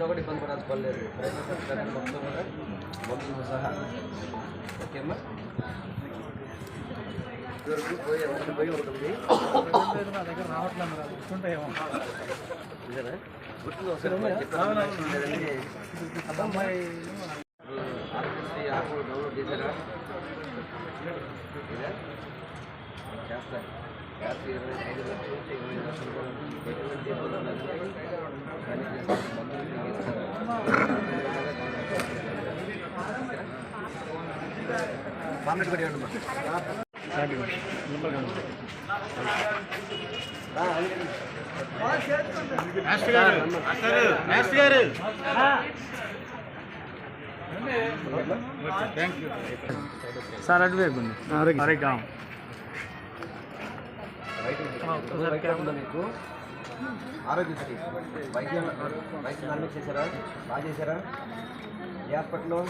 వచ్చినా కూడా ఇబ్బంది పడాల్సిన పని లేదు ప్రయత్నం సత్కారాన్ని మొత్తం కూడా మందులతో సహా. ఓకేమ్మా? ఇదివరకు పోయి ఒకటి పోయి ఉంటుంది నా దగ్గర రావట్లేదు గుర్తుంటాయేమో. ఇదేనా గుర్తుంది ఒకసారి. లేదంటే అమ్మాయి ఆర్ఎస్సీ యాప్ డౌన్లోడ్ చేశారా? ఇదా? చేస్తారు యాప్ ఇరవై ఐదు లక్షల నుంచి ఇరవై ఐదు లక్షల వరకు ఎటువంటి ఇబ్బంది లేదు. కానీ చేస్తారు. మందులు మీకు ఇస్తారు. పాంప్లెట్ కూడా ఇవ్వండి అమ్మా. రా, అడిగండి. సార్ అటు వైపు ఉంది అరే గాం వైద్యం ఉందా. మీకు ఆరోగ్యశ్రీ వైద్యం వైద్యం అన్నీ చేశారా? బాగా చేశారా? ఏ హాస్పిటల్లో?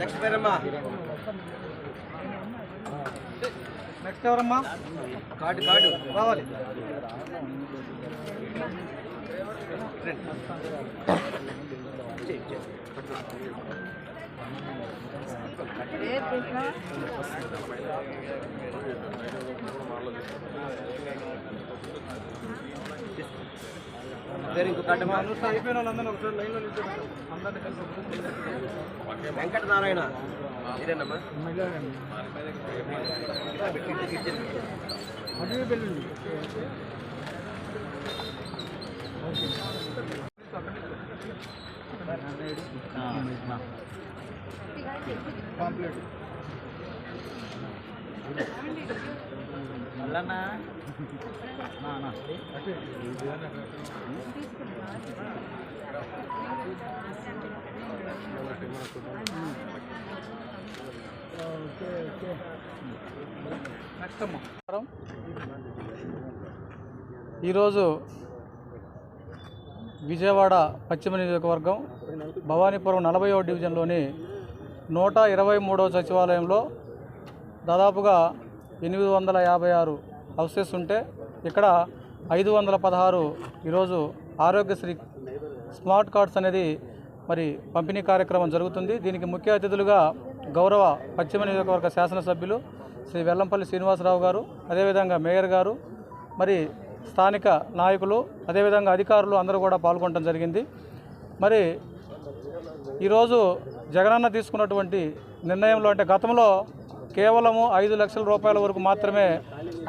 నెక్స్ట్ పేరమ్మా. నెక్స్ట్ ఎవరమ్మా? Card card. రావాలి పేరు ఇంకో కార్డు అమ్మా అయిపోయిన వాళ్ళందరూ ఒకసారి లైన్లో నిల్చోబెట్టు. అందరినీ కలిసి వెంకట నారాయణ ఇదేనమ్మా? పాంప్లెట్ మళ్ళన్నా ఈరోజు విజయవాడ పశ్చిమ నియోజకవర్గం భవానీపురం నలభైవ డివిజన్లోని నూట ఇరవై మూడవ సచివాలయంలో దాదాపుగా ఎనిమిది వందల యాభై ఆరు హౌసెస్ ఉంటే ఇక్కడ ఐదు వందల పదహారు ఈరోజు ఆరోగ్యశ్రీ స్మార్ట్ కార్డ్స్ అనేది మరి పంపిణీ కార్యక్రమం జరుగుతుంది. దీనికి ముఖ్య అతిథులుగా గౌరవ పశ్చిమ నియోజకవర్గ శాసనసభ్యులు శ్రీ వెల్లంపల్లి శ్రీనివాసరావు గారు అదేవిధంగా మేయర్ గారు మరి స్థానిక నాయకులు అదేవిధంగా అధికారులు అందరూ కూడా పాల్గొనడం జరిగింది. మరి ఈరోజు జగనన్న తీసుకున్నటువంటి నిర్ణయంలో అంటే గతంలో కేవలము ఐదు లక్షల రూపాయల వరకు మాత్రమే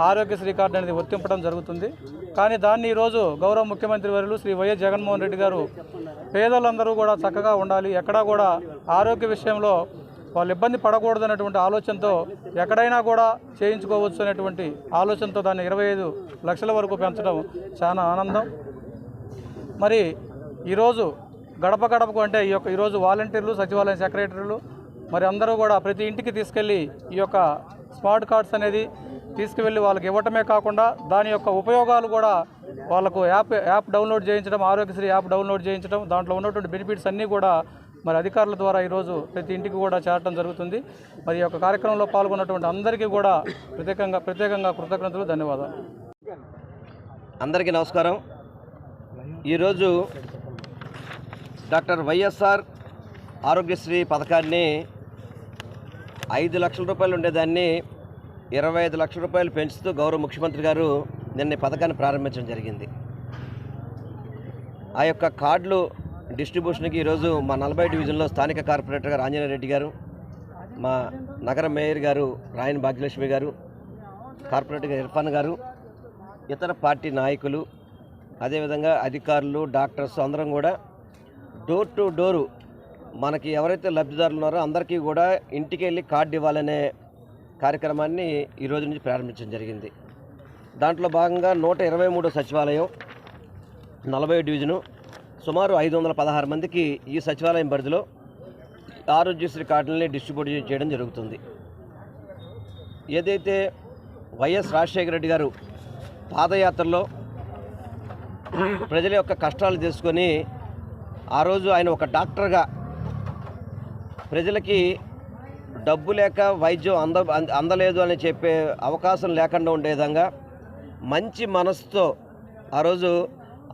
ఆరోగ్యశ్రీ కార్డు అనేది వర్తింపడం జరుగుతుంది. కానీ దాన్ని ఈరోజు గౌరవ ముఖ్యమంత్రి వర్యులు శ్రీ వైఎస్ జగన్మోహన్ రెడ్డి గారు పేదలందరూ కూడా చక్కగా ఉండాలి. ఎక్కడా కూడా ఆరోగ్య విషయంలో వాళ్ళు ఇబ్బంది పడకూడదు అనేటువంటి ఆలోచనతో ఎక్కడైనా కూడా చేయించుకోవచ్చు అనేటువంటి ఆలోచనతో దాన్ని ఇరవై ఐదు లక్షల వరకు పెంచడం చాలా ఆనందం. మరి ఈరోజు గడప గడపకు అంటే ఈ యొక్క ఈరోజు వాలంటీర్లు సచివాలయం సెక్రటరీలు మరి అందరూ కూడా ప్రతి ఇంటికి తీసుకెళ్ళి ఈ యొక్క స్మార్ట్ కార్డ్స్ అనేది తీసుకువెళ్ళి వాళ్ళకి ఇవ్వటమే కాకుండా దాని యొక్క ఉపయోగాలు కూడా వాళ్ళకు యాప్ యాప్ డౌన్లోడ్ చేయించడం ఆరోగ్యశ్రీ యాప్ డౌన్లోడ్ చేయించడం దాంట్లో ఉన్నటువంటి బెనిఫిట్స్ అన్నీ కూడా మరి అధికారుల ద్వారా ఈరోజు ప్రతి ఇంటికి కూడా చేరటం జరుగుతుంది. మరి ఈ యొక్క కార్యక్రమంలో పాల్గొన్నటువంటి అందరికీ కూడా ప్రత్యేకంగా ప్రత్యేకంగా కృతజ్ఞతలు ధన్యవాదాలు. అందరికీ నమస్కారం. ఈరోజు డాక్టర్ వైఎస్ఆర్ ఆరోగ్యశ్రీ పథకాన్ని ఐదు లక్షల రూపాయలు ఉండేదాన్ని ఇరవై ఐదు లక్షల రూపాయలు పెంచుతూ గౌరవ ముఖ్యమంత్రి గారు నిన్న ఈ పథకాన్ని ప్రారంభించడం జరిగింది. ఆ యొక్క కార్డులు డిస్ట్రిబ్యూషన్కి ఈరోజు మా నలభై డివిజన్లో స్థానిక కార్పొరేటర్ గారు ఆంజనేయ రెడ్డి గారు మా నగర మేయర్ గారు రాయన్ భాగ్యలక్ష్మి గారు కార్పొరేటర్ ఇర్ఫాన్ గారు ఇతర పార్టీ నాయకులు అదేవిధంగా అధికారులు డాక్టర్స్ అందరం కూడా డోర్ టు డోరు మనకి ఎవరైతే లబ్ధిదారులు ఉన్నారో అందరికీ కూడా ఇంటికి వెళ్ళి కార్డు ఇవ్వాలనే కార్యక్రమాన్ని ఈ రోజు నుంచి ప్రారంభించడం జరిగింది. దాంట్లో భాగంగా నూట ఇరవై మూడో సచివాలయం నలభై డివిజను సుమారు ఐదు వందల పదహారు మందికి ఈ సచివాలయం పరిధిలో ఆరోగ్యశ్రీ కార్డులని డిస్ట్రిబ్యూట్ చేయడం జరుగుతుంది. ఏదైతే వైఎస్ రాజశేఖర రెడ్డి గారు పాదయాత్రలో ప్రజల యొక్క కష్టాలు తెలుసుకొని ఆ రోజు ఆయన ఒక డాక్టర్గా ప్రజలకి డబ్బు లేక వైద్యం అంద అందలేదు అని చెప్పే అవకాశం లేకుండా ఉండే విధంగా మంచి మనసుతో ఆ రోజు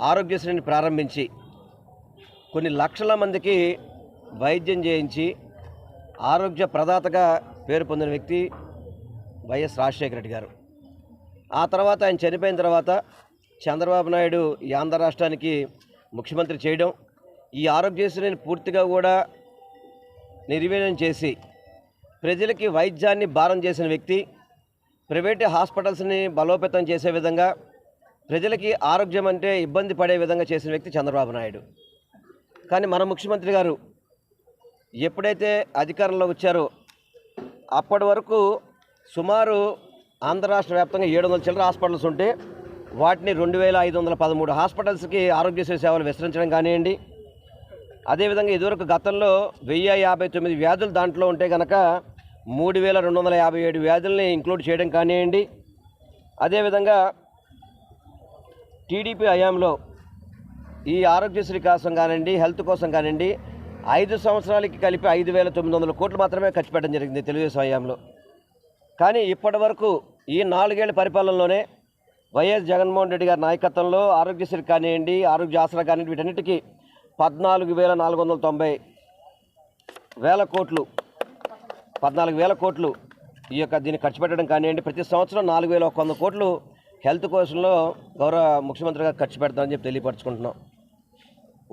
ఆరోగ్యశ్రీని ప్రారంభించి కొన్ని లక్షల మందికి వైద్యం చేయించి ఆరోగ్య ప్రదాతగా పేరు పొందిన వ్యక్తి వైఎస్ రాజశేఖర రెడ్డి గారు. ఆ తర్వాత ఆయన చనిపోయిన తర్వాత చంద్రబాబు నాయుడు ఈ ఆంధ్ర రాష్ట్రానికి ముఖ్యమంత్రి చేయడం ఈ ఆరోగ్యశ్రీని పూర్తిగా కూడా నిర్వీర్యం చేసి ప్రజలకి వైద్యాన్ని భారం చేసిన వ్యక్తి ప్రైవేట్ హాస్పిటల్స్ని బలోపేతం చేసే విధంగా ప్రజలకి ఆరోగ్యం అంటే ఇబ్బంది పడే విధంగా చేసిన వ్యక్తి చంద్రబాబు నాయుడు. కానీ మన ముఖ్యమంత్రి గారు ఎప్పుడైతే అధికారంలో వచ్చారో అప్పటి వరకు సుమారు ఆంధ్ర రాష్ట్ర వ్యాప్తంగా ఏడు వందల చిల్లర హాస్పిటల్స్ ఉంటే వాటిని రెండు వేల ఐదు వందల పదమూడు హాస్పిటల్స్కి ఆరోగ్యశ్రీ సేవలు విస్తరించడం కానివ్వండి. అదేవిధంగా ఇదివరకు గతంలో వెయ్యి యాభై తొమ్మిది వ్యాధులు దాంట్లో ఉంటే కనుక మూడు వేల రెండు వందల యాభై ఏడు వ్యాధుల్ని ఇంక్లూడ్ చేయడం కానివ్వండి. అదేవిధంగా టీడీపీ హయాంలో ఈ ఆరోగ్యశ్రీ కోసం కానివ్వండి హెల్త్ కోసం కానివ్వండి ఐదు సంవత్సరాలకి కలిపి ఐదు వేల తొమ్మిది వందల కోట్లు మాత్రమే ఖర్చు పెట్టడం జరిగింది తెలుగుదేశం హయాంలో. కానీ ఇప్పటి వరకు ఈ నాలుగేళ్ళ పరిపాలనలోనే వైఎస్ జగన్మోహన్ రెడ్డి గారి నాయకత్వంలో ఆరోగ్యశ్రీ కానివ్వండి ఆరోగ్య ఆసరా కానివ్వండి వీటన్నిటికీ పద్నాలుగు వేల నాలుగు వందల తొంభై వేల కోట్లు పద్నాలుగు వేల కోట్లు ఈ యొక్క దీన్ని ఖర్చు పెట్టడం కానివ్వండి. ప్రతి సంవత్సరం నాలుగు వేల ఒక వంద కోట్లు హెల్త్ కోసంలో గౌరవ ముఖ్యమంత్రి గారు ఖర్చు పెడతామని చెప్పి తెలియపరచుకుంటున్నాం.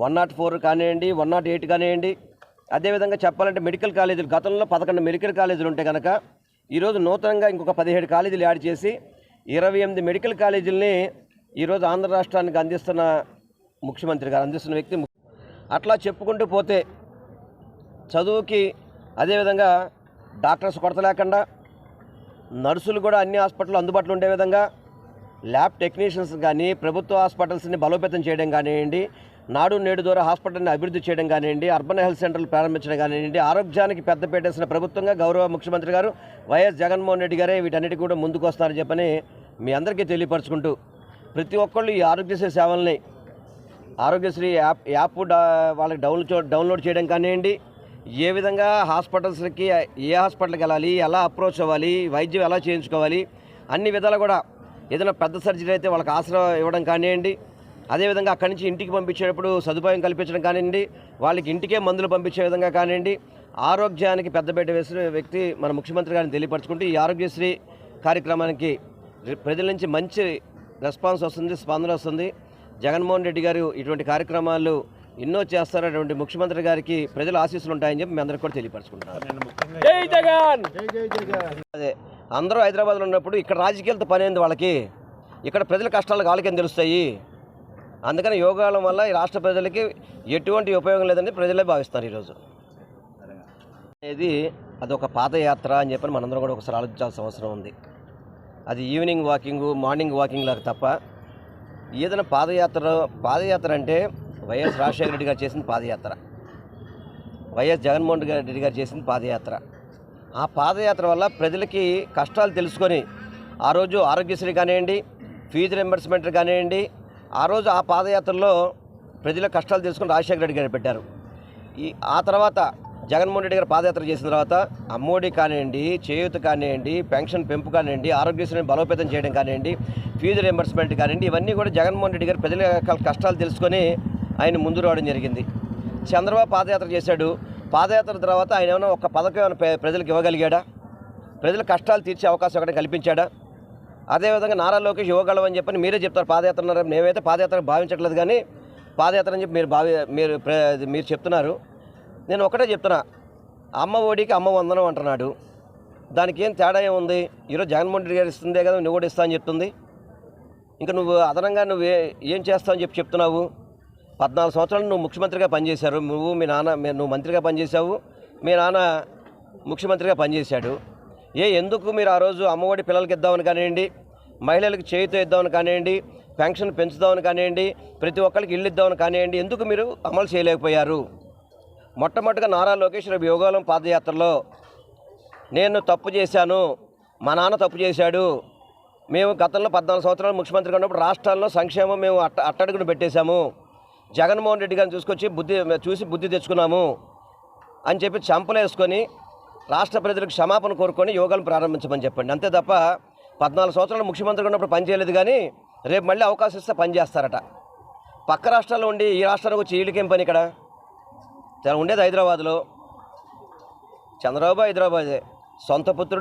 వన్ నాట్ ఫోర్ కానివ్వండి వన్ నాట్ ఎయిట్ కానివ్వండి అదేవిధంగా చెప్పాలంటే మెడికల్ కాలేజీలు గతంలో పదకొండు మెడికల్ కాలేజీలు ఉంటే కనుక ఈరోజు నూతనంగా ఇంకొక పదిహేడు కాలేజీలు యాడ్ చేసి ఇరవై ఎనిమిది మెడికల్ కాలేజీలని ఈరోజు ఆంధ్ర రాష్ట్రానికి అందిస్తున్న ముఖ్యమంత్రి గారు అందిస్తున్న వ్యక్తి అట్లా చెప్పుకుంటూ పోతే చదువుకి అదేవిధంగా డాక్టర్స్ కొరత లేకుండా నర్సులు కూడా అన్ని హాస్పిటల్లో అందుబాటులో ఉండే విధంగా ల్యాబ్ టెక్నీషియన్స్ కానీ ప్రభుత్వ హాస్పిటల్స్ని బలోపేతం చేయడం కానివ్వండి నాడు నేడు ద్వారా హాస్పిటల్ని అభివృద్ధి చేయడం కానివ్వండి అర్బన్ హెల్త్ సెంటర్లు ప్రారంభించడం కానివ్వండి ఆరోగ్యానికి పెద్దపీట వేసిన ప్రభుత్వంగా గౌరవ ముఖ్యమంత్రి గారు వైఎస్ జగన్మోహన్ రెడ్డి గారే వీటన్నిటి కూడా ముందుకు వస్తారని చెప్పని మీ అందరికీ తెలియపరచుకుంటూ ప్రతి ఒక్కళ్ళు ఈ ఆరోగ్యశ్రీ సేవల్ని ఆరోగ్యశ్రీ యాప్ యాప్ వాళ్ళకి డౌన్లో డౌన్లోడ్ చేయడం కానివ్వండి ఏ విధంగా హాస్పిటల్స్కి ఏ హాస్పిటల్కి వెళ్ళాలి ఎలా అప్రోచ్ అవ్వాలి వైద్యం ఎలా చేయించుకోవాలి అన్ని విధాలు కూడా ఏదైనా పెద్ద సర్జరీ అయితే వాళ్ళకి ఆసరా ఇవ్వడం కానివ్వండి అదేవిధంగా అక్కడి నుంచి ఇంటికి పంపించేటప్పుడు సదుపాయం కల్పించడం కానివ్వండి వాళ్ళకి ఇంటికే మందులు పంపించే విధంగా కానివ్వండి ఆరోగ్యానికి పెద్దపీట వేసిన వ్యక్తి మన ముఖ్యమంత్రి గారిని తెలియపరచుకుంటూ ఈ ఆరోగ్యశ్రీ కార్యక్రమానికి ప్రజల నుంచి మంచి రెస్పాన్స్ వస్తుంది స్పందన వస్తుంది. జగన్మోహన్ రెడ్డి గారు ఇటువంటి కార్యక్రమాలు ఎన్నో చేస్తారటువంటి ముఖ్యమంత్రి గారికి ప్రజల ఆశీస్సులు ఉంటాయని చెప్పి మీ అందరికీ కూడా తెలియపరచుకుంటున్నారు జై జగన్! అదే అందరూ హైదరాబాద్లో ఉన్నప్పుడు ఇక్కడ రాజకీయాలతో పని ఏంది వాళ్ళకి? ఇక్కడ ప్రజల కష్టాలు వాళ్ళకేం తెలుస్తాయి? అందుకని యోగాల వల్ల ఈ రాష్ట్ర ప్రజలకి ఎటువంటి ఉపయోగం లేదని ప్రజలే భావిస్తారు ఈరోజు. అనేది అదొక పాదయాత్ర అని చెప్పని మనందరం కూడా ఒకసారి ఆలోచించాల్సిన అవసరం ఉంది. అది ఈవినింగ్ వాకింగ్ మార్నింగ్ వాకింగ్ లాగా తప్ప ఏదైనా పాదయాత్ర పాదయాత్ర అంటే వైఎస్ రాజశేఖర రెడ్డి గారు చేసిన పాదయాత్ర. వైఎస్ జగన్మోహన్ రెడ్డి గారు చేసిన పాదయాత్ర. ఆ పాదయాత్ర వల్ల ప్రజలకి కష్టాలు తెలుసుకొని ఆ రోజు ఆరోగ్యశ్రీ కానివ్వండి ఫీజు రింబర్స్మెంట్ కానివ్వండి ఆ రోజు ఆ పాదయాత్రలో ప్రజల కష్టాలు తెలుసుకొని రాజశేఖర రెడ్డి గారు పెట్టారు. ఈ ఆ తర్వాత జగన్మోహన్ రెడ్డి గారు పాదయాత్ర చేసిన తర్వాత అమ్మోడి కానివ్వండి చేయూత కానివ్వండి పెన్షన్ పెంపు కానివ్వండి ఆరోగ్యశ్రీని బలోపేతం చేయడం కానివ్వండి ఫీజు రింబర్స్మెంట్ కానివ్వండి ఇవన్నీ కూడా జగన్మోహన్ రెడ్డి గారు ప్రజల కష్టాలు తెలుసుకొని ఆయన ముందు రావడం జరిగింది. చంద్రబాబు పాదయాత్ర చేశాడు. పాదయాత్ర తర్వాత ఆయన ఏమైనా ఒక పథకం ఏమైనా ప్రజలకు ఇవ్వగలిగాడా? ప్రజల కష్టాలు తీర్చే అవకాశం ఒకటి కల్పించాడా? అదేవిధంగా నారా లోకేష్ ఇవ్వగలవని చెప్పని మీరే చెప్తారు. పాదయాత్ర అన్నారు. మేమైతే పాదయాత్ర భావించట్లేదు కానీ పాదయాత్ర అని చెప్పి మీరు భావి మీరు మీరు చెప్తున్నారు. నేను ఒకటే చెప్తున్నా. అమ్మ ఒడికి అమ్మ వందనం అంటున్నాడు. దానికి ఏం తేడా ఏముంది? ఈరోజు జగన్మోహన్ రెడ్డి గారు ఇస్తుందే కదా నువ్వు కూడా ఇస్తా అని చెప్తుంది. ఇంకా నువ్వు అదనంగా నువ్వు ఏం చేస్తావు అని చెప్పి చెప్తున్నావు? పద్నాలుగు సంవత్సరాలు నువ్వు ముఖ్యమంత్రిగా పనిచేశారు. నువ్వు మీ నాన్న నువ్వు మంత్రిగా పనిచేశావు. మీ నాన్న ముఖ్యమంత్రిగా పనిచేశాడు. ఏ ఎందుకు మీరు ఆ రోజు అమ్మఒడి పిల్లలకి ఇద్దామని కానివ్వండి మహిళలకు చేయితో ఇద్దామని కానివ్వండి పెన్షన్ పెంచుదామని కానివ్వండి ప్రతి ఒక్కరికి ఇల్లు ఇద్దామని కానివ్వండి ఎందుకు మీరు అమలు చేయలేకపోయారు? మొట్టమొదటిగా నారా లోకేష్ రేపు యోగాలం పాదయాత్రలో నేను తప్పు చేశాను మా నాన్న తప్పు చేశాడు. మేము గతంలో పద్నాలుగు సంవత్సరాలు ముఖ్యమంత్రిగా ఉన్నప్పుడు రాష్ట్రాల్లో సంక్షేమం మేము అట్ట అట్టడుగును పెట్టేశాము. జగన్మోహన్ రెడ్డి గారిని చూసుకొచ్చి బుద్ధి చూసి బుద్ధి తెచ్చుకున్నాము అని చెప్పి చంపలేసుకొని రాష్ట్ర ప్రజలకు క్షమాపణ కోరుకొని యోగాలు ప్రారంభించమని చెప్పండి. అంతే తప్ప పద్నాలుగు సంవత్సరాలు ముఖ్యమంత్రిగా ఉన్నప్పుడు పని చేయలేదు కానీ రేపు మళ్ళీ అవకాశం ఇస్తే పనిచేస్తారట పక్క రాష్ట్రాల్లో ఉండి ఈ రాష్ట్రానికి వచ్చి వీళ్ళకేం పని ఇక్కడ? ఉండేది హైదరాబాద్లో. చంద్రబాబు హైదరాబాదే. సొంత పుత్రుడు